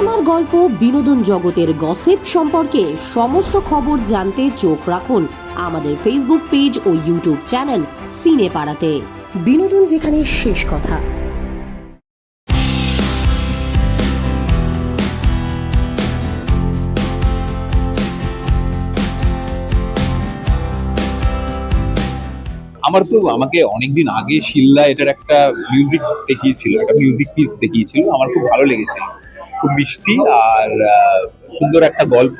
গল্প, বিনোদন জগতের গসিপ সম্পর্কে সমস্ত খবর জানতে চোখ রাখুন আমাদের ফেসবুক পেজ ও ইউটিউব চ্যানেল সিনে পাড়াতে বিনোদন যেখানে শেষ কথা। আমার তো আমাকে অনেকদিন আগে শিল্লা এটার একটা মিউজিক দেখিয়েছিল, একটা মিউজিক পিস দেখিয়েছিল, আমার খুব ভালো লেগেছিল। খুব মিষ্টি আর সুন্দর একটা গল্প।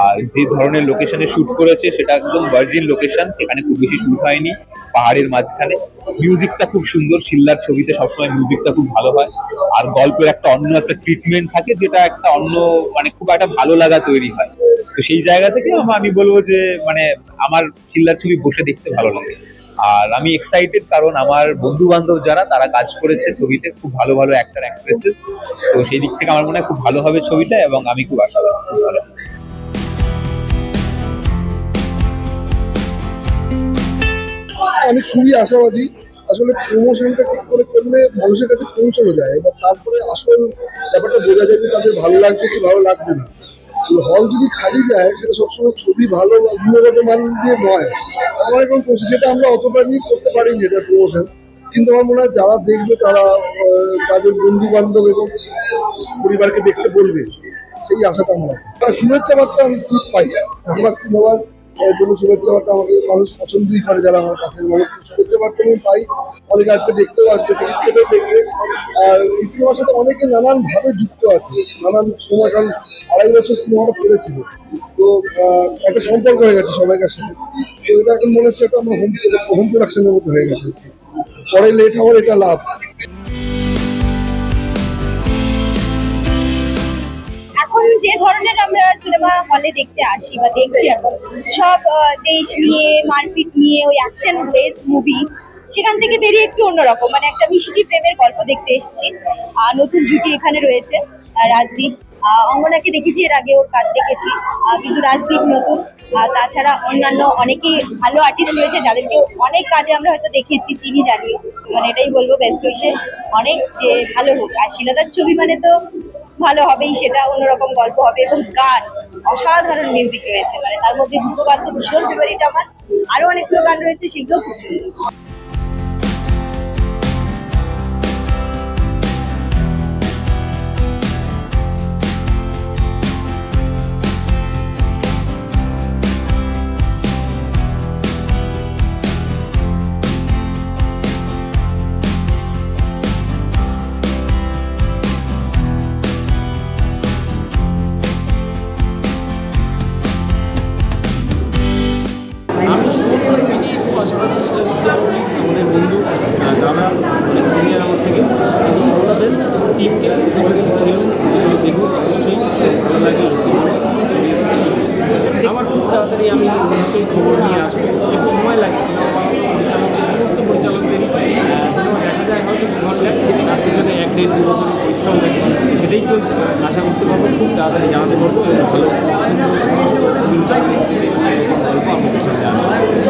আর যে ধরনের লোকেশনে শুট করেছে, সেটা একদম ভার্জিন লোকেশন সেখানে খুব বেশি শুট হয়নি, পাহাড়ের মাঝখানে। মিউজিকটা খুব সুন্দর শিল্লার ছবিতে সবসময় মিউজিকটা খুব ভালো হয়। আর গল্পের একটা অন্য একটা ট্রিটমেন্ট থাকে, যেটা একটা অন্য মানে খুব একটা ভালো লাগা তৈরি হয়। তো সেই জায়গা থেকে আমি বলব যে মানে আমার চিল্লার ছবি বসে দেখতে ভালো লাগে। আর আমি এক্সাইটেড কারণ আমার বন্ধু বান্ধব যারা, তারা কাজ করেছে ছবিতে, খুব ভালো ভালো অ্যাক্টর অ্যাক্ট্রেসেস তো সেই দিক থেকে আমার মনে হয় খুব ভালো হবে ছবিটা এবং আমি খুব আশাবাদী খুব ভালো আমি খুবই আশাবাদী। আসলে প্রমোশনটা ঠিক করে করলে মানুষের কাছে পৌঁছানো যায় এবার তারপরে আসল ব্যাপারটা বোঝা যায় যে তাদের ভালো লাগছে কি ভালো লাগছে না। হল যদি খালি যায়, সেটা সবসময় ছবি ভালো বা গুণগত মান দিয়ে নয়। আমার কোশিশ সেটা আমরা অতটা নিয়ে করতে পারিনি এটা প্রমোশন কিন্তু আমার মনে হয় যারা দেখবে তারা তাদের বন্ধু বান্ধব এবং পরিবারকে দেখতে বলবে। সেই আশাটা আমার আছে। আর শুভেচ্ছা বার্তা আমি খুব পাই। আমার সিনেমার জন্য শুভেচ্ছা বার্তা আমাকে মানুষ পছন্দই করে, যারা আমার কাছে মানুষ। শুভেচ্ছা বার্তা আমি পাই। অনেকে আজকে দেখতেও আসবে, টিকিট কেটেও দেখবে। আর এই সিনেমার সাথে অনেকে নানানভাবে যুক্ত আছে। নানান সময় কারণ আড়াই বছর সিনেমাটা করেছিল। তো একটা সম্পর্ক হয়ে গেছে সবাইকার সাথে। তো এটা এখন মনে হচ্ছে একটা আমার হোম হোম প্রোডাকশনের মতো হয়ে গেছে। পরে লেট হওয়ার এটা লাভ। এখন যে ধরনের আমরা সিনেমা হলে দেখতে আসি বা দেখছি এখন, সব দেশ নিয়ে, মারপিট নিয়ে, ওই অ্যাকশন বেস মুভি সেখান থেকে বেরিয়ে একটু অন্যরকম। মানে একটা মিষ্টি প্রেমের গল্প দেখতে এসেছি। আর নতুন জুটি এখানে রয়েছে, রাজদীপ। অঙ্গনাকে দেখেছি, এর আগে ওর কাজ দেখেছি কিন্তু রাজদীপ নতুন। তাছাড়া অন্যান্য অনেকেই ভালো আর্টিস্ট রয়েছে, যাদেরকে অনেক কাজে আমরা হয়তো দেখেছি, চিনি জানিও মানে এটাই বলব বেস্ট উইশেস অনেক যে ভালো হোক। আর শিলাদার ছবি মানে তো ভালো হবেই, সেটা অন্যরকম গল্প হবে। এবং গান, অসাধারণ মিউজিক রয়েছে। মানে তার মধ্যে দুটো গান তো ভীষণ ফেভারিট আমার। আরও অনেকগুলো গান রয়েছে সেগুলো খুব সুন্দর। তাড়াতাড়ি আমি নিশ্চয়ই খবর নিয়ে আসব। একটু সময় লাগে পরিচালক সমস্ত পিছনে এক দেড় পরিশ্রম লাগে। সেটাই চলছে। আশা করতে পারব খুব তাড়াতাড়ি জানাতে পারব এবং ভালো সুন্দর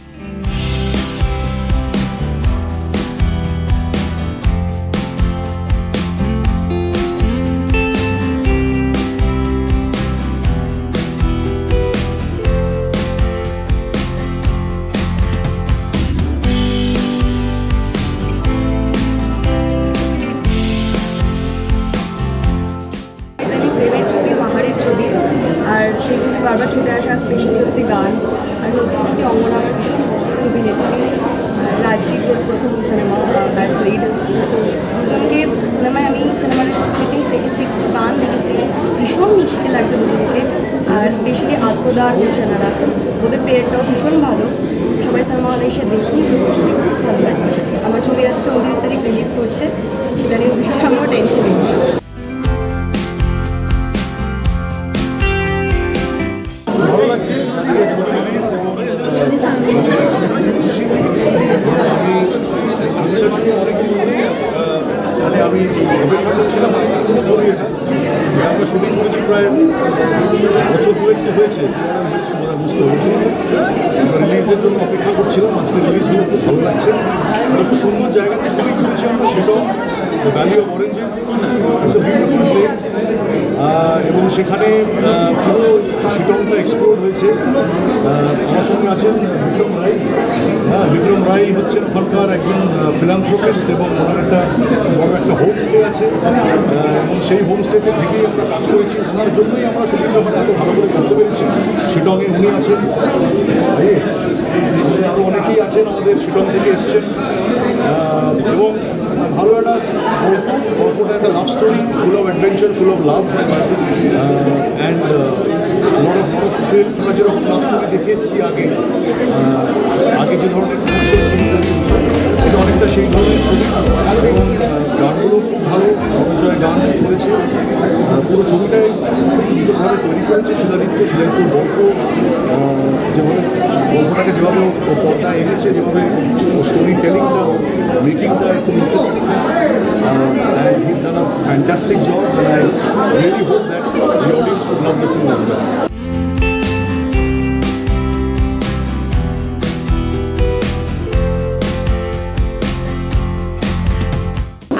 সেই জন্য বারবার ছুটে আসা স্পেশালি হচ্ছে গান। আর নতুন ছবি অঙ্গনা আমার ভীষণ পছন্দ অভিনেত্রী। রাজদীপ প্রথম সিনেমা ব্যাটস লিড সো দুজনকে সিনেমায় আমি সিনেমার কিছু ক্লিপিংস দেখেছি, কিছু গান দেখেছি। ভীষণ মিষ্টি লাগছে দুজনকে। আর স্পেশালি আত্মদা আর ওদের পেয়ারটাও ভীষণ ভালো। সবাই সিনেমা হলে এসে খুব ভালো লাগে। আমার ছবি আসছে উনত্রিশ তারিখ রিলিজ করছে। সেটা নিয়ে ভীষণ আমিও টেনশন রিলিজ হলে খুব সুন্দর জায়গাতে শুটিং করেছি আমরা, সেটাও valley of oranges it's a beautiful place এবং সেখানে পুরো শিটংটা এক্সপ্লোর হয়েছে। আমার সঙ্গে আছেন বিক্রম রায়। হ্যাঁ বিক্রম রায় হচ্ছেন ওখানকার একজন ফিলান্থ্রোপিস্ট এবং ওনার একটা বড় একটা হোমস্টে আছে। এবং সেই হোমস্টেতে থেকেই আমরা কাজ করেছি। ওনার জন্যই আমরা শুটিংটা ওখানে এত ভালো করে করতে পেরেছি। শিটংয়ে উনি আছেন। আছেন, আমাদের শিটং থেকে এসছেন। এবং ভালো একটা গল্প গল্পটা একটা love story full of adventure full of love and lot of of আমরা যেরকম লাভ স্টোরি দেখে এসেছি আগে আগে যে ধরনের এটা অনেকটা সেই ধরনের ছবি। এবং গানগুলো খুব ভালো অপচয় গান করেছে। পুরো ছবিটাই খুব সুন্দরভাবে তৈরি করেছে শিলাদিত্য শিলাদিত্যর গল্প যেভাবে গল্পটাকে যেভাবে ও পর্দায় এনেছে, যেভাবে স্টোরি টেলিংটা মেকিংটা খুব ইন্টারেস্টিং job, and.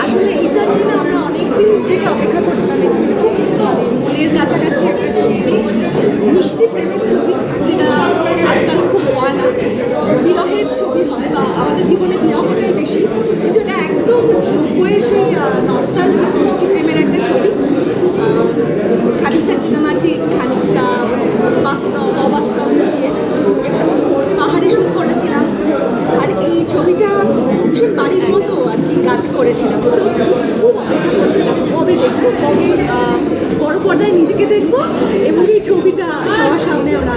আসলে আমরা থেকে অপেক্ষা কাছাকাছি একটা ছবি মিষ্টি প্রেমের ছবি যেটা আজকাল খুব হয় না বিরহের ছবি হয় বা আমাদের জীবনে বিরহটাই বেশি কিন্তু এটা একদম নব্বইয়ের সেই নস্টালজিক মিষ্টি প্রেমের একটা ছবি আহ, খানিকটা সিনেমাটিক খানিকটা বাস্তব অবাস্তব মিলিয়ে পাহাড়ে শ্যুট করেছিলাম আর এই ছবিটা ভীষণ বাড়ির মতো আর কি কাজ করেছিলাম তো খুব অপেক্ষা করছিলাম কবে দেখব কবে আহ, বড় পর্দায় নিজেকে দেখব এবং এই ছবিটা সবার সামনে ওরা